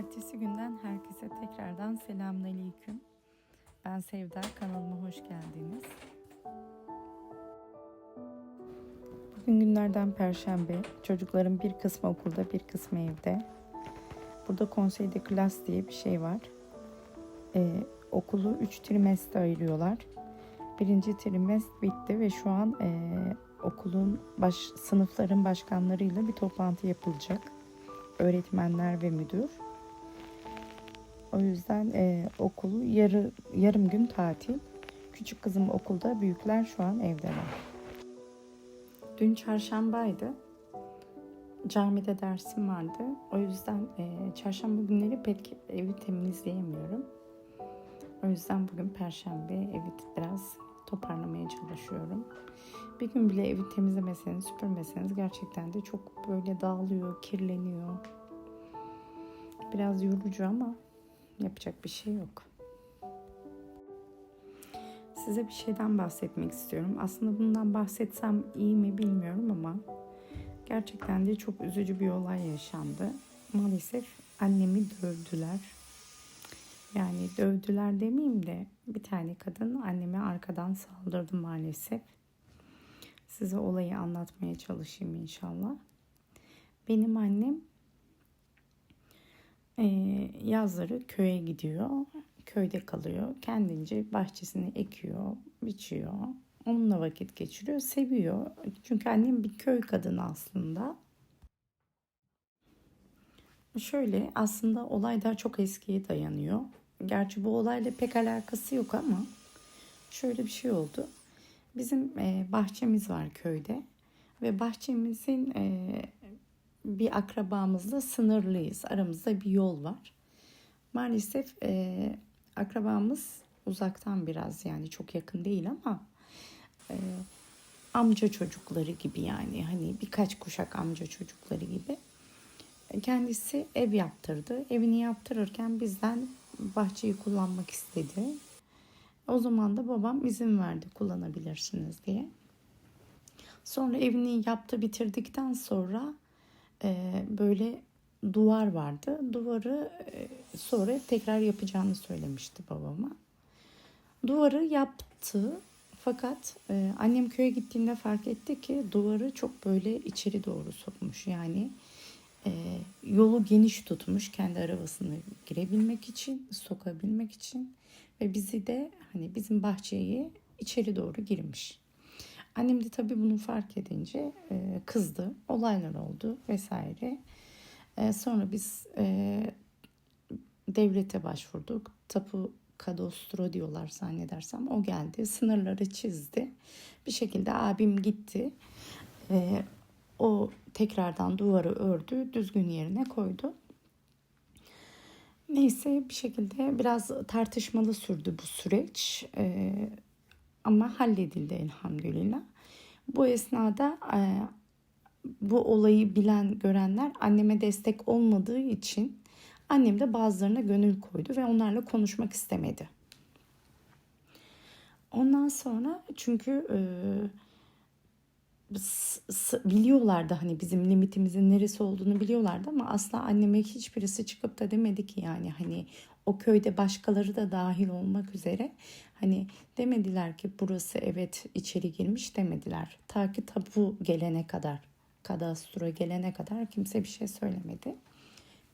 Ertesi günden herkese tekrardan selamünaleyküm. Ben Sevda, kanalıma hoş geldiniz. Bugün günlerden perşembe. Çocukların bir kısmı okulda, bir kısmı evde. Burada konseyde klas diye bir şey var. Ee, okulu 3 trimestre ayırıyorlar. Birinci trimest bitti ve şu an e, okulun baş, sınıfların başkanlarıyla bir toplantı yapılacak. Öğretmenler ve müdür. O yüzden e, okulu yarı, yarım gün tatil. Küçük kızım okulda, büyükler şu an evdeler. Dün çarşambaydı. Camide dersim vardı. O yüzden e, çarşamba günleri pek evi temizleyemiyorum. O yüzden bugün perşembe evi biraz toparlamaya çalışıyorum. Bir gün bile evi temizlemeseniz, süpürmeseniz gerçekten de çok böyle dağılıyor, kirleniyor. Biraz yorucu ama yapacak bir şey yok. Size bir şeyden bahsetmek istiyorum. Aslında bundan bahsetsem iyi mi bilmiyorum ama gerçekten de çok üzücü bir olay yaşandı. Maalesef annemi dövdüler. Yani dövdüler demeyeyim de bir tane kadın anneme arkadan saldırdı maalesef. Size olayı anlatmaya çalışayım inşallah. Benim annem yazları köye gidiyor. Köyde kalıyor. Kendince bahçesini ekiyor, biçiyor. Onunla vakit geçiriyor, seviyor. Çünkü annem bir köy kadını aslında. Şöyle aslında olay daha çok eskiye dayanıyor. Gerçi bu olayla pek alakası yok ama şöyle bir şey oldu. Bizim e, bahçemiz var köyde ve bahçemizin e, bir akrabamızla sınırlıyız. Aramızda bir yol var. Maalesef e, akrabamız uzaktan biraz yani çok yakın değil ama e, amca çocukları gibi yani hani birkaç kuşak amca çocukları gibi. Kendisi ev yaptırdı. Evini yaptırırken bizden bahçeyi kullanmak istedi. O zaman da babam izin verdi kullanabilirsiniz diye. Sonra evini yaptı bitirdikten sonra e, böyle duvar vardı. Duvarı e, sonra tekrar yapacağını söylemişti babama. Duvarı yaptı fakat e, annem köye gittiğinde fark etti ki duvarı çok böyle içeri doğru sokmuş. Yani e, yolu geniş tutmuş kendi arabasını girebilmek için, sokabilmek için ve bizi de hani bizim bahçeyi içeri doğru girmiş. Annem de tabii bunu fark edince e, kızdı. Olaylar oldu vesaire. E, sonra biz e, devlete başvurduk. Tapu kadastro diyorlar zannedersem. O geldi. Sınırları çizdi. Bir şekilde abim gitti. E, o tekrardan duvarı ördü. Düzgün yerine koydu. Neyse bir şekilde biraz tartışmalı sürdü bu süreç. E, ama halledildi elhamdülillah. Bu esnada e, bu olayı bilen görenler anneme destek olmadığı için annem de bazılarına gönül koydu ve onlarla konuşmak istemedi. Ondan sonra çünkü e, biliyorlardı hani bizim limitimizin neresi olduğunu biliyorlardı ama asla anneme hiçbirisi çıkıp da demedi ki yani hani o köyde başkaları da dahil olmak üzere hani demediler ki burası evet içeri girmiş demediler. Ta ki tabu gelene kadar kadastro gelene kadar kimse bir şey söylemedi.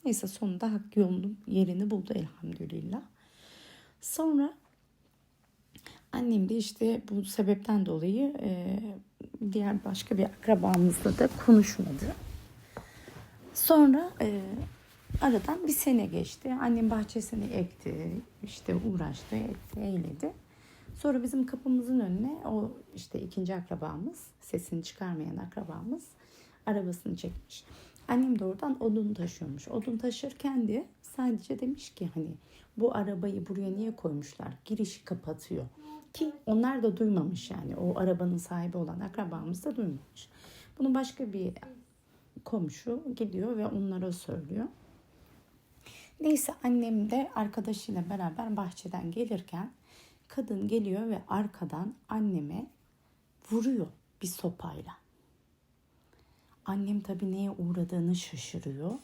Neyse sonunda hak yolunun yerini buldu elhamdülillah. Sonra annem de işte bu sebepten dolayı e, diğer başka bir akrabamızla da konuşmadı. Sonra e, aradan bir sene geçti. Annem bahçesini ekti, işte uğraştı, etti, eyledi. Sonra bizim kapımızın önüne o işte ikinci akrabamız, sesini çıkarmayan akrabamız arabasını çekmiş. Annem de oradan odun taşıyormuş. Odun taşırken de sadece demiş ki hani bu arabayı buraya niye koymuşlar? Girişi kapatıyor. Ki onlar da duymamış yani. O arabanın sahibi olan akrabamız da duymamış. Bunu başka bir komşu gidiyor ve onlara söylüyor. Neyse annem de arkadaşıyla beraber bahçeden gelirken kadın geliyor ve arkadan anneme vuruyor bir sopayla. Annem tabii neye uğradığını şaşırıyor.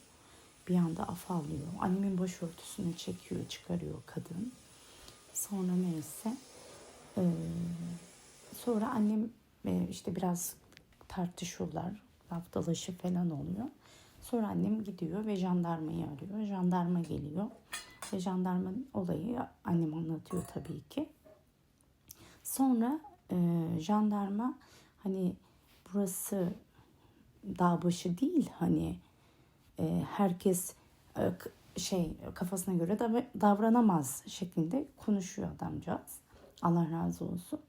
bir anda afallıyor. Annemin başörtüsünü çekiyor, çıkarıyor kadın. Sonra neyse. Ee, sonra annem e, işte biraz tartışıyorlar. Laf dalaşı falan oluyor. Sonra annem gidiyor ve jandarmayı arıyor. Jandarma geliyor. Ve jandarmanın olayı annem anlatıyor tabii ki. Sonra e, jandarma hani burası dağ başı değil hani e, herkes e, şey kafasına göre da davranamaz şeklinde konuşuyor adamcağız. Allah razı olsun.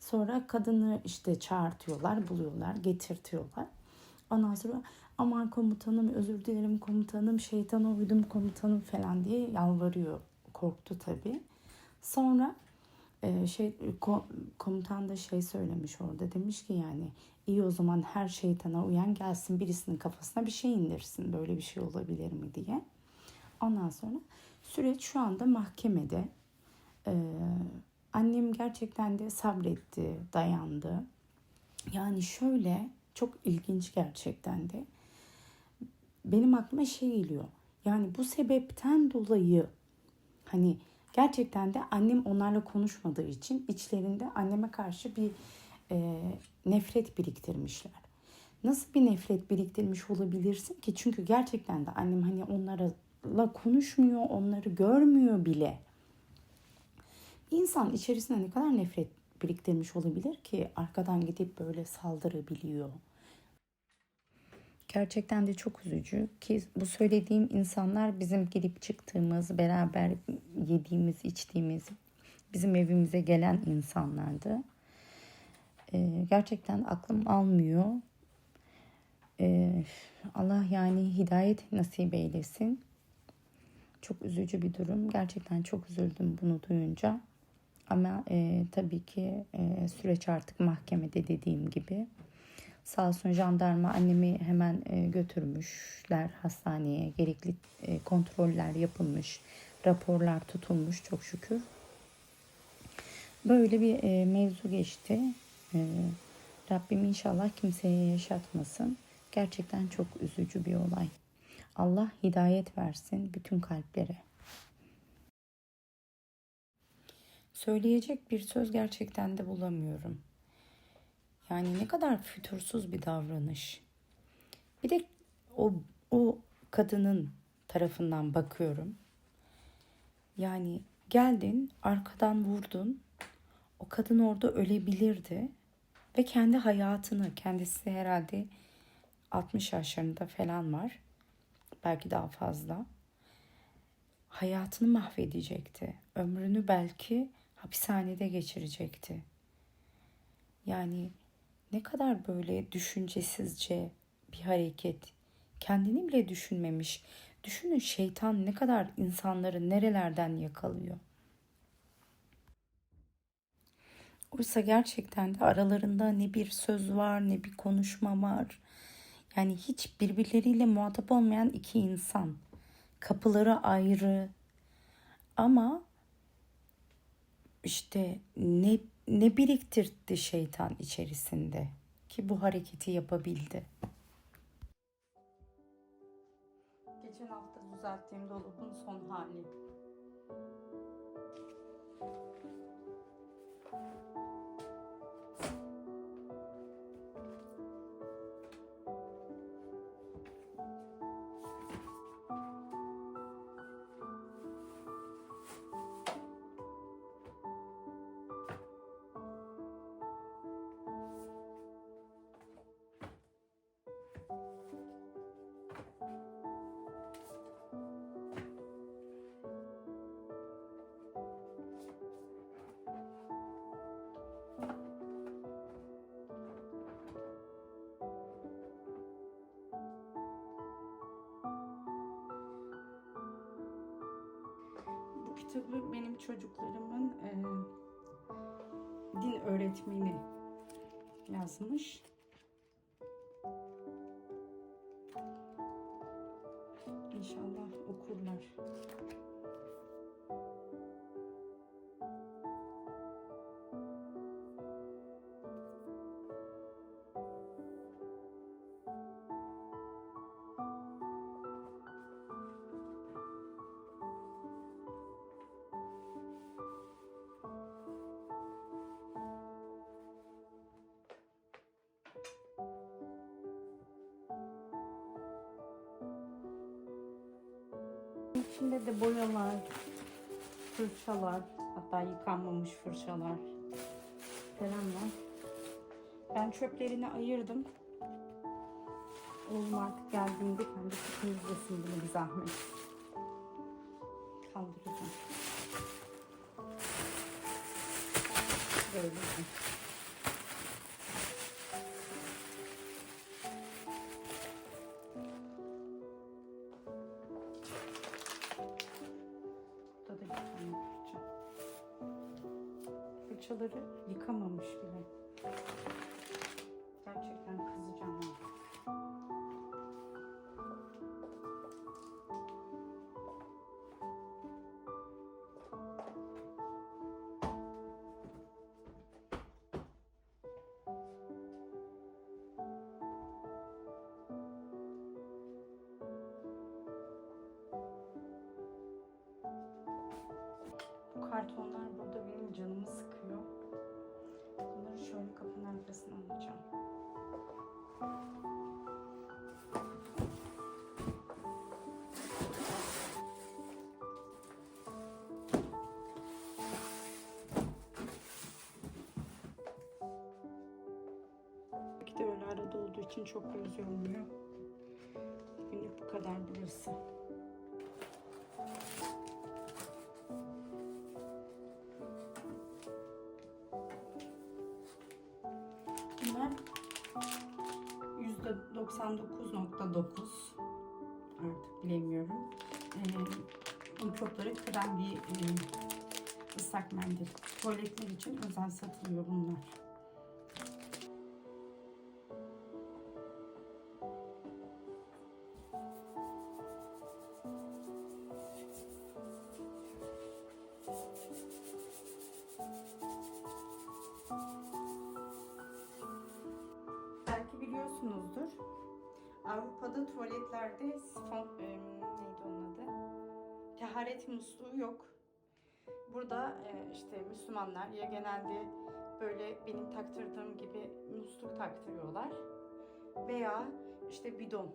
Sonra kadını işte çağırtıyorlar, buluyorlar, getirtiyorlar. Ondan sonra aman komutanım özür dilerim komutanım şeytana uydum komutanım falan diye yalvarıyor. Korktu tabii. Sonra e, şey komutan da şey söylemiş orada demiş ki yani iyi o zaman her şeytana uyan gelsin birisinin kafasına bir şey indirsin böyle bir şey olabilir mi diye. Ondan sonra süreç şu anda mahkemede. Ee, annem gerçekten de sabretti, dayandı. Yani şöyle çok ilginç gerçekten de. Benim aklıma şey geliyor. Yani bu sebepten dolayı hani gerçekten de annem onlarla konuşmadığı için içlerinde anneme karşı bir e, nefret biriktirmişler. Nasıl bir nefret biriktirmiş olabilirsin ki? Çünkü gerçekten de annem hani onlarla konuşmuyor, onları görmüyor bile. İnsan içerisinde ne kadar nefret biriktirmiş olabilir ki arkadan gidip böyle saldırabiliyor. Gerçekten de çok üzücü ki bu söylediğim insanlar bizim gidip çıktığımız, beraber yediğimiz, içtiğimiz, bizim evimize gelen insanlardı. Ee, gerçekten aklım almıyor. Ee, Allah yani hidayet nasip eylesin. Çok üzücü bir durum. Gerçekten çok üzüldüm bunu duyunca. Ama e, tabii ki e, süreç artık mahkemede dediğim gibi. Sağ olsun jandarma annemi hemen e, götürmüşler hastaneye. Gerekli e, kontroller yapılmış, raporlar tutulmuş çok şükür. Böyle bir e, mevzu geçti. E, Rabbim inşallah kimseye yaşatmasın. Gerçekten çok üzücü bir olay. Allah hidayet versin bütün kalplere. Söyleyecek bir söz gerçekten de bulamıyorum. Yani ne kadar fütursuz bir davranış. Bir de o o kadının tarafından bakıyorum. Yani geldin, arkadan vurdun. O kadın orada ölebilirdi ve kendi hayatını, kendisi herhalde 60 yaşlarında falan var. Belki daha fazla. Hayatını mahvedecekti. Ömrünü belki hapishanede geçirecekti. Yani ne kadar böyle düşüncesizce bir hareket. Kendini bile düşünmemiş. Düşünün şeytan ne kadar insanları nerelerden yakalıyor. Oysa gerçekten de aralarında ne bir söz var ne bir konuşma var. Yani hiç birbirleriyle muhatap olmayan iki insan. Kapıları ayrı. Ama işte ne ne biriktirdi şeytan içerisinde ki bu hareketi yapabildi. Geçen hafta düzelttiğim dolabın son hali. Kitabı benim çocuklarımın e, din öğretmeni yazmış. İnşallah okurlar. Boyalar, fırçalar, hatta yıkanmamış fırçalar falan var. Ben çöplerini ayırdım. Oğlum artık geldiğinde kendisi temizlesin bunu bir zahmet. Kaldıracağım. Böyle. Fırçaları yıkamamış bile. Gerçekten kızacağım. Bu kartonlar için çok göz yormuyor. Günlük bu kadar burası. Bunlar yüzde 99.9 artık bilemiyorum. Ee, mikropları kıran bir e, ıslak mendil. Tuvaletler için özel satılıyor bunlar. Taharet musluğu yok. Burada e, işte Müslümanlar ya genelde böyle benim taktırdığım gibi musluk taktırıyorlar. Veya işte bidon.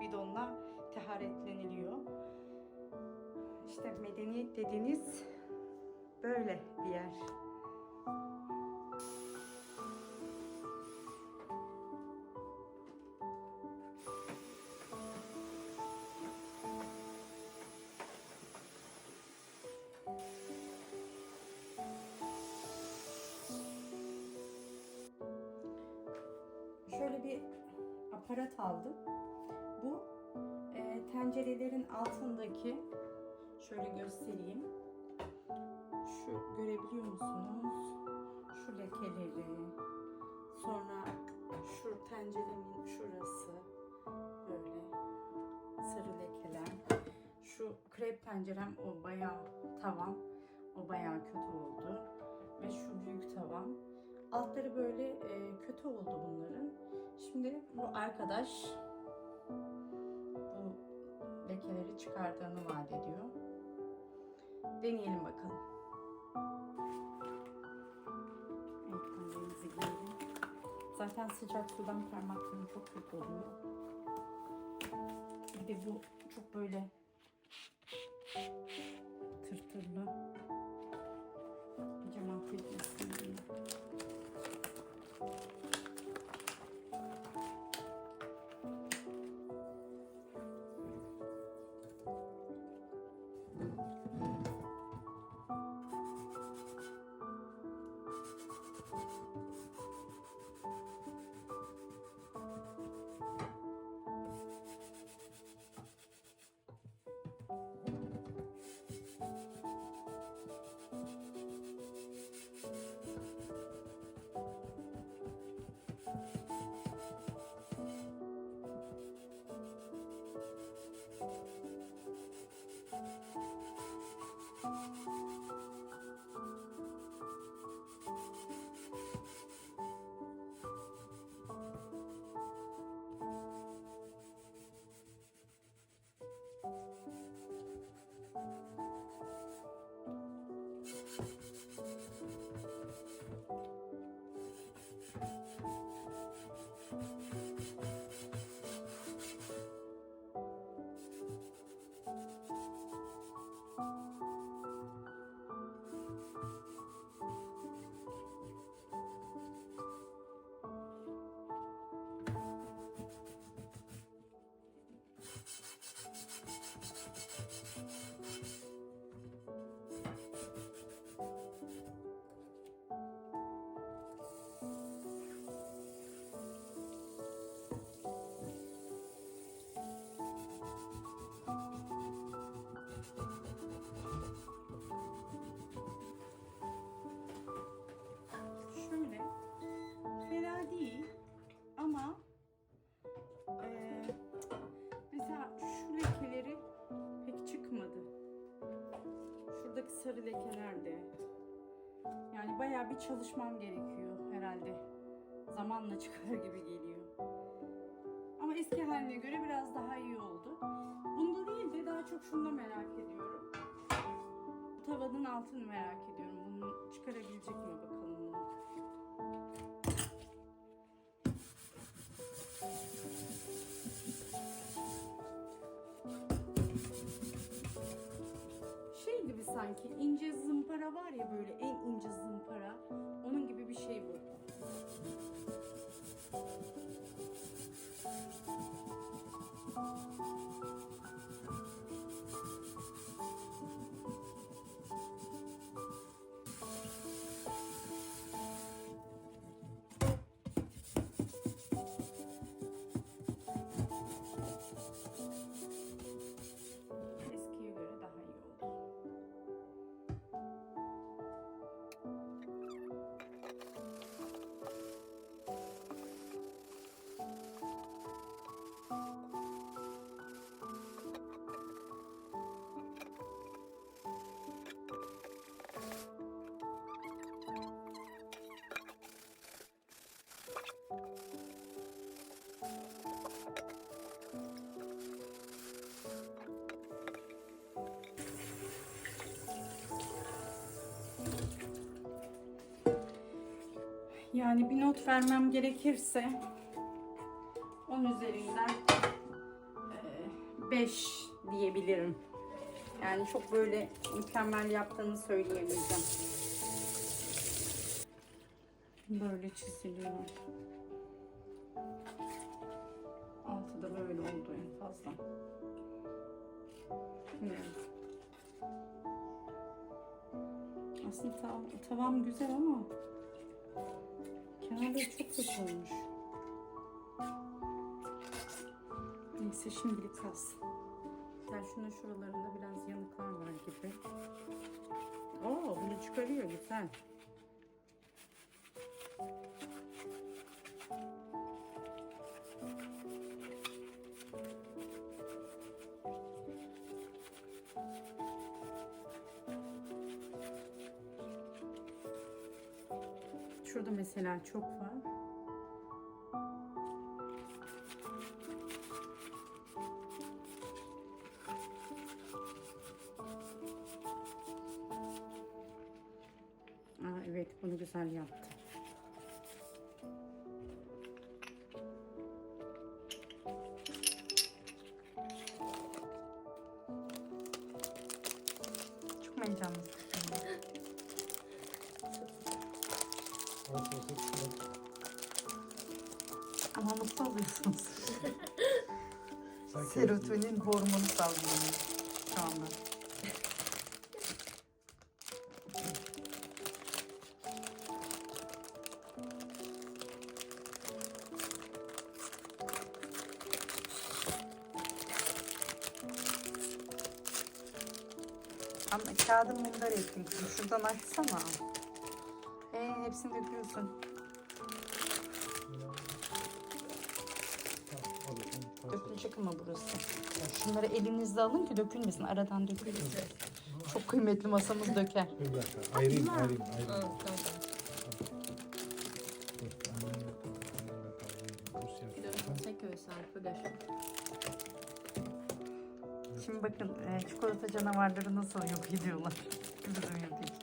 Bidonla taharetleniliyor. İşte medeniyet dediğiniz böyle bir yer. Tencerelerin altındaki şöyle göstereyim. Şu görebiliyor musunuz? Şu lekeleri. Sonra şu tenceremin şurası böyle sarı lekeler. Şu krep tencerem o bayağı tavan. O bayağı kötü oldu. Ve şu büyük tavan. Altları böyle e, kötü oldu bunların. Şimdi bu arkadaş lekeleri çıkardığını vaat ediyor. Deneyelim bakalım. Evet, parmağımızı giyelim. Zaten sıcak sudan parmaklarım çok kötü oluyor. Bir de bu çok böyle tırtırlı. Sarı lekeler de. Yani bayağı bir çalışmam gerekiyor herhalde. Zamanla çıkar gibi geliyor. Ama eski haline göre biraz daha iyi oldu. Bunda değil de daha çok şunu merak ediyorum. Bu tavanın altını merak ediyorum. Bunu çıkarabilecek mi bakalım bunu. Sanki ince zımpara var ya böyle en ince zımpara. Onun gibi bir şey bu. Yani bir not vermem gerekirse 10 üzerinden 5 diyebilirim. Yani çok böyle mükemmel yaptığını söyleyemeyeceğim. Böyle çiziliyor. Altı da böyle oldu en fazla. Bilmiyorum. Aslında tav- tavam güzel ama Kenarları çok kötü olmuş. Neyse şimdilik kalsın. Yani şunun şuralarında biraz yanıklar var gibi. Oo bunu çıkarıyor güzel. Mesela çok var. Aa, evet bunu güzel yaptı. Ama mutlu oluyorsunuz. Serotonin hormonu salgılanıyor şu anda. Ama kağıdı mundar ettim. Şuradan açsana. Ee, hepsini döküyorsun. Dökülecek ama burası. Şunları elinizle alın ki dökülmesin. Aradan dökülmesin. Çok kıymetli masamız döker. Dur bir dakika. Ayırayım, ayırayım, ayırayım. Şimdi bakın e, çikolata canavarları nasıl yok ediyorlar. Bizim yapayım.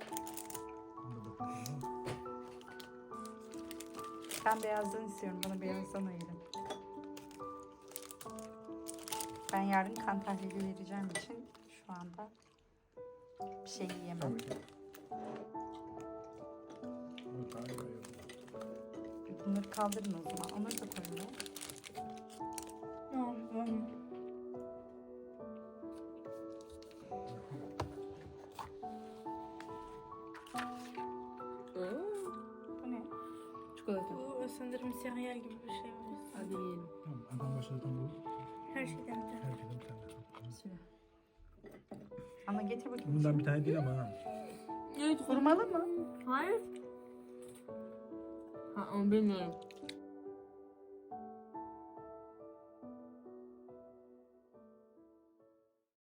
Ben beyazdan istiyorum. Bana beyazdan ayırın. Yarın kan tahlili vereceğim için şu anda bir şey yiyemem. Bunları kaldırın o zaman. Onları da koyun. Süre. Ama getir bakayım. Bundan bir tane değil ama ha. Evet. Kurmalı mı? Hayır. Ha onu bilmiyorum.